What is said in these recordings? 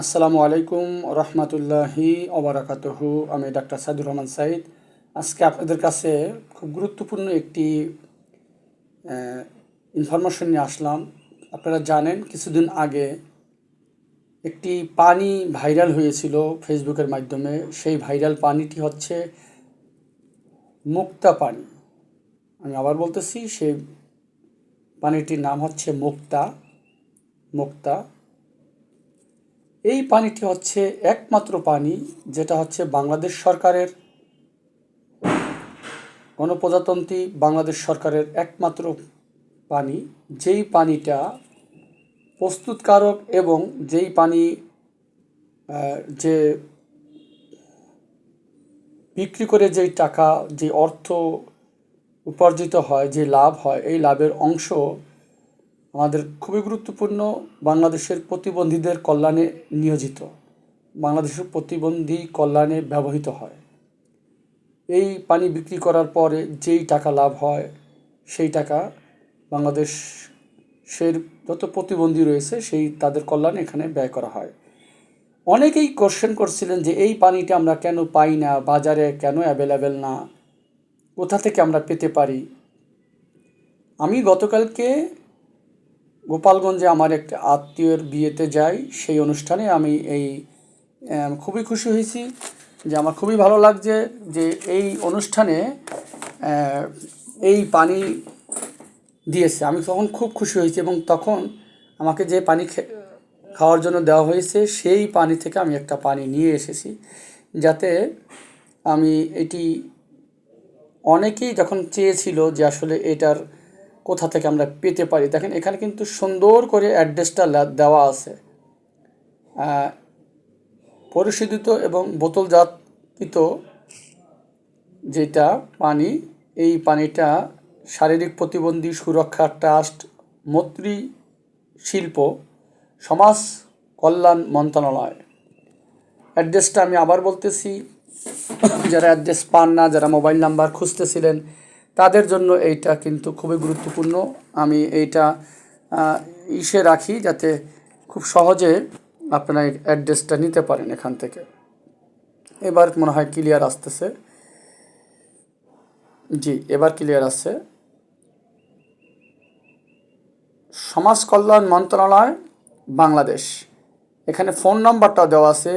আসসালামু আলাইকুম রহমতুল্লাহি ওবরাকাতহু। আমি ডাক্তার সাইদুর রহমান সাইদ। আজকে আপনাদের কাছে খুব গুরুত্বপূর্ণ একটি ইনফরমেশন নিয়ে আসলাম। আপনারা জানেন, কিছুদিন আগে একটি পানি ভাইরাল হয়েছিল ফেসবুকের মাধ্যমে। সেই ভাইরাল পানিটি হচ্ছে মুক্তা পানি। আমি আবার বলতেছি, সেই পানিটির নাম হচ্ছে মুক্তা মুক্তা। এই পানিটি হচ্ছে একমাত্র পানি যেটা হচ্ছে বাংলাদেশ সরকারের গণপ্রজাতন্ত্রী বাংলাদেশ সরকারের একমাত্র পানি। যেই পানিটা প্রস্তুতকারক এবং যেই পানি যে বিক্রি করে যেই টাকা, যে অর্থ উপার্জিত হয়, যে লাভ হয়, এই লাভের অংশ আমাদের খুবই গুরুত্বপূর্ণ বাংলাদেশের প্রতিবন্ধীদের কল্যাণে নিয়োজিত। বাংলাদেশের প্রতিবন্ধী কল্যাণে ব্যবহৃত হয়। এই পানি বিক্রি করার পরে যেই টাকা লাভ হয়, সেই টাকা বাংলাদেশের যত প্রতিবন্ধী রয়েছে, সেই তাদের কল্যাণে এখানে ব্যয় করা হয়। অনেকেই কোশ্চেন করছিলেন যে এই পানিটা আমরা কেন পাই না, বাজারে কেন অ্যাভেলেবেল না, কোথা থেকে আমরা পেতে পারি? আমি গতকালকে গোপালগঞ্জে আমার একটা আত্মীয়ের বিয়েতে যাই, সেই অনুষ্ঠানে আমি এই খুবই খুশি হয়েছি যে আমার খুবই ভালো লাগছে যে এই অনুষ্ঠানে এই পানি দিয়েছে। আমি তখন খুব খুশি হয়েছি এবং তখন আমাকে যে পানি খাওয়ার জন্য দেওয়া হয়েছে, সেই পানি থেকে আমি একটা পানি নিয়ে এসেছি যাতে আমি এটি অনেকেই যখন চেয়েছিল যে আসলে এটার কোথা থেকে আমরা পেতে পারি? দেখেন, এখানে কিন্তু সুন্দর করে অ্যাড্রেসটা দেওয়া আছে। পরিশোধিত এবং বোতলজাতকৃত যেটা পানি, এই পানিটা শারীরিক প্রতিবন্ধী সুরক্ষা ট্রাস্ট মৈত্রী শিল্প সমাজ কল্যাণ মন্ত্রণালয়। অ্যাড্রেসটা আমি আবার বলতেছি। যারা অ্যাড্রেস পান না, যারা মোবাইল নাম্বার খুঁজতেছিলেন তাদের জন্য এইটা কিন্তু খুবই গুরুত্বপূর্ণ। আমি এইটা ইসে রাখি যাতে খুব সহজে আপনারা অ্যাড্রেসটা নিতে পারেন এখান থেকে। এবার মনে হয় ক্লিয়ার আসতেছে। জি, এবার ক্লিয়ার আসছে। সমাজ কল্যাণ মন্ত্রণালয়, বাংলাদেশ। এখানে ফোন নাম্বারটা দেওয়া আছে,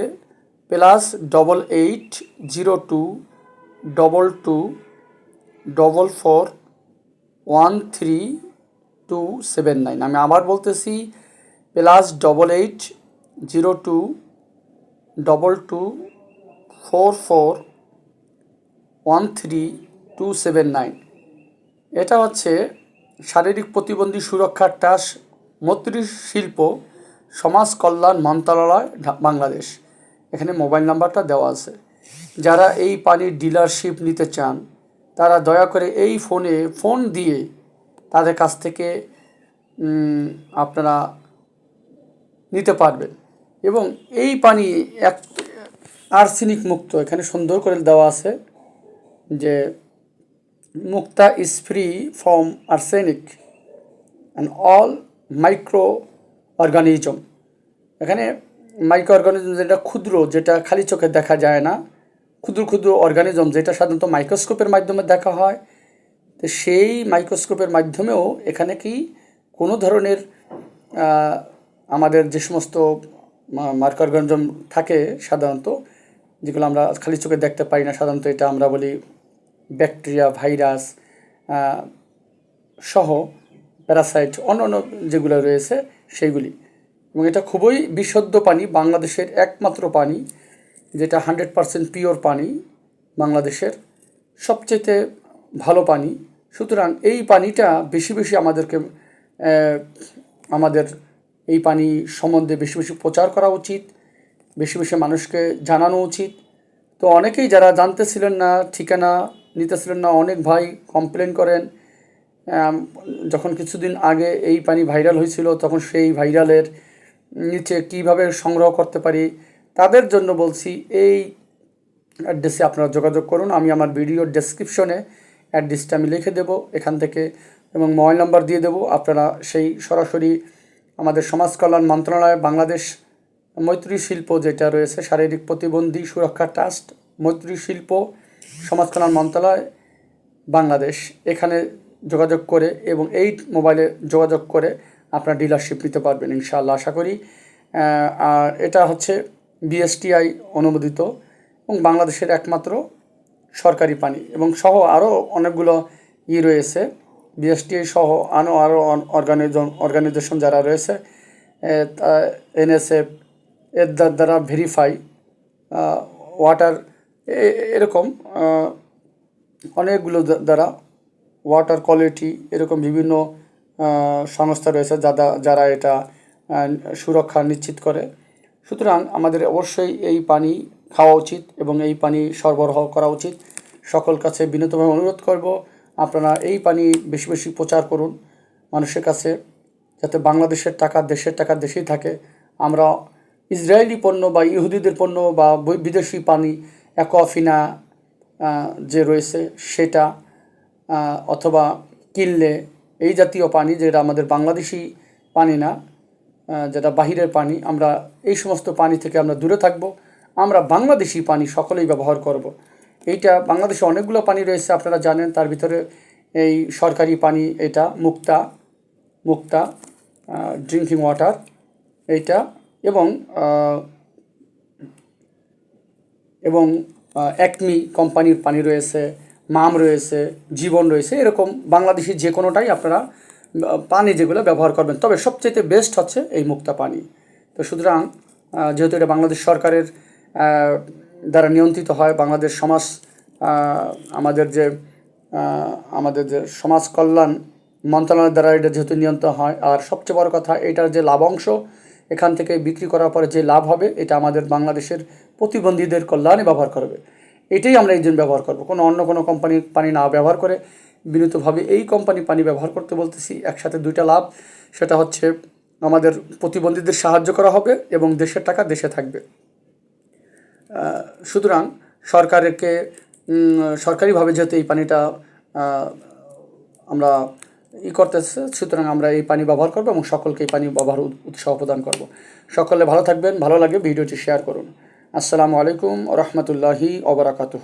plus double eight zero two double two double four one three two seven nine আমি আবার বলতেছি plus double eight zero two double two four four one three two seven nine এটা হচ্ছে শারীরিক প্রতিবন্ধী সুরক্ষা টাস মৈত্রী শিল্প, সমাজ কল্যাণ মন্ত্রণালয় বাংলাদেশ। এখানে মোবাইল নাম্বারটা দেওয়া আছে। যারা এই পানির ডিলারশিপ নিতে চান তারা দয়া করে এই ফোনে, ফোন দিয়ে তাদের কাছ থেকে আপনারা নিতে পারবেন। এবং এই পানি এক, আর্সেনিক মুক্ত, এখানে সুন্দর করে দেওয়া আছে যে Mukta is free from arsenic and all microorganism. এখানে মাইক্রো অর্গানিজম যেটা ক্ষুদ্র, যেটা খালি চোখে দেখা যায় না ক্ষুদ্র ক্ষুদ্র অর্গানিজম যেটা সাধারণত মাইক্রোস্কোপের মাধ্যমে দেখা হয়, তো সেই মাইক্রোস্কোপের মাধ্যমেও এখানে কি কোনো ধরনের আমাদের যে সমস্ত মার্ক অর্গানিজম থাকে সাধারণত, যেগুলো আমরা খালি চোখে দেখতে পাই না, সাধারণত এটা আমরা বলি ব্যাকটেরিয়া ভাইরাস সহ প্যারাসাইট অন্য অন্য যেগুলো রয়েছে সেইগুলি। এবং এটা খুবই বিশুদ্ধ পানি, বাংলাদেশের একমাত্র পানি। যেটা হান্ড্রেড পারসেন্ট পিওর পানি বাংলাদেশের সবচেয়ে ভালো পানি। সুতরাং এই পানিটা বেশি বেশি আমাদেরকে আমাদের এই পানি সম্বন্ধে বেশি বেশি প্রচার করা উচিত, বেশি বেশি মানুষকে জানানো উচিত। তো অনেকেই যারা জানতেছিলেন না, ঠিকানা নিতেছিলেন না, অনেক ভাই কমপ্লেন করেন যখন কিছুদিন আগে এই পানি ভাইরাল হয়েছিল, তখন সেই ভাইরালের নিচে কীভাবে সংগ্রহ করতে পারি তাদের জন্য বলছি, এই অ্যাড্রেসে আপনারা যোগাযোগ করুন। আমি আমার ভিডিওর ডেসক্রিপশনে অ্যাড্রেসটা আমি লিখে দেবো এখান থেকে এবং মোবাইল নাম্বার দিয়ে দেবো। আপনারা সেই সরাসরি আমাদের সমাজ কল্যাণ মন্ত্রণালয় বাংলাদেশ মৈত্রী শিল্প যেটা রয়েছে, শারীরিক প্রতিবন্ধী সুরক্ষা ট্রাস্ট মৈত্রী শিল্প সমাজ কল্যাণ মন্ত্রণালয় বাংলাদেশ, এখানে যোগাযোগ করে এবং এই মোবাইলে যোগাযোগ করে আপনার ডিলারশিপ নিতে পারবেন ইনশাআল্লাহ, আশা করি। আর এটা হচ্ছে বিএসটিআই অনুমোদিত এবং বাংলাদেশের একমাত্র সরকারি পানি এবং সহ আরও অনেকগুলো ই রয়েছে। বিএসটিআই সহ আরও আরও অর্গানিজন অর্গানাইজেশন যারা রয়েছে এনএসএফ, এর দ্বা- দ্বারা ভেরিফাই ওয়াটার এরকম অনেকগুলো দ্বারা ওয়াটার কোয়ালিটি এরকম বিভিন্ন সংস্থা রয়েছে যারা যারা এটা সুরক্ষা নিশ্চিত করে। সুতরাং আমাদের অবশ্যই এই পানি খাওয়া উচিত এবং এই পানি সরবরাহ করা উচিত। সকল কাছে বিনীতভাবে অনুরোধ করব, আপনারা এই পানি বেশি বেশি প্রচার করুন মানুষের কাছে, যাতে বাংলাদেশের টাকা দেশের টাকা দেশেই থাকে। আমরা ইসরায়েলি পণ্য বা ইহুদিদের পণ্য বা বিদেশি পানি অ্যাকোয়াফিনা যে রয়েছে সেটা অথবা কিনলে এই জাতীয় পানি যেটা আমাদের বাংলাদেশি পানি না যেটা বাহিরের পানি, আমরা এই সমস্ত পানি থেকে আমরা দূরে থাকব আমরা বাংলাদেশি পানি সকলেই ব্যবহার করব। এইটা বাংলাদেশে অনেকগুলো পানি রয়েছে, আপনারা জানেন, তার ভিতরে এই সরকারি পানি, এটা মুক্তা মুক্তা ড্রিঙ্কিং ওয়াটার এইটা এবং এবং একমি কোম্পানির পানি রয়েছে, মাম রয়েছে, জীবন রয়েছে, এরকম বাংলাদেশি যে কোনোটাই আপনারা পানি যেগুলো ব্যবহার করবেন। তবে সবচেয়ে বেস্ট হচ্ছে এই মুক্তা পানি। তো সুতরাং যেহেতু এটা বাংলাদেশ সরকারের দ্বারা নিয়ন্ত্রিত হয়, বাংলাদেশ সমাজ আমাদের যে আমাদের যে সমাজ কল্যাণ মন্ত্রণালয়ের দ্বারা এটা যেহেতু নিয়ন্ত্রণ হয়, আর সবচেয়ে বড় কথা, এটার যে লাভাংশ এখান থেকে বিক্রি করার পরে যে লাভ হবে, এটা আমাদের বাংলাদেশের প্রতিবন্ধীদের কল্যাণে ব্যবহার করবে। এটাই আমরা এই জন্য ব্যবহার করব। কোনো অন্য কোনো কোম্পানির পানি না ব্যবহার করে বিনীতভাবে এই কোম্পানি পানি ব্যবহার করতে বলতেছি, একসাথে দুইটা লাভ, সেটা হচ্ছে আমাদের প্রতিবন্ধীদের সাহায্য করা হবে এবং দেশের টাকা দেশে থাকবে। সুতরাং সরকারকে সরকারিভাবে যেহেতু এই পানিটা আমরা ই করতেছে, সুতরাং আমরা এই পানি ব্যবহার করব এবং সকলকে এই পানি ব্যবহার উৎসাহ প্রদান করব। সকলে ভালো থাকবেন, ভালো লাগে ভিডিওটি শেয়ার করুন। আসসালামু আলাইকুম রহমতুল্লাহি ওবরাকাতুহ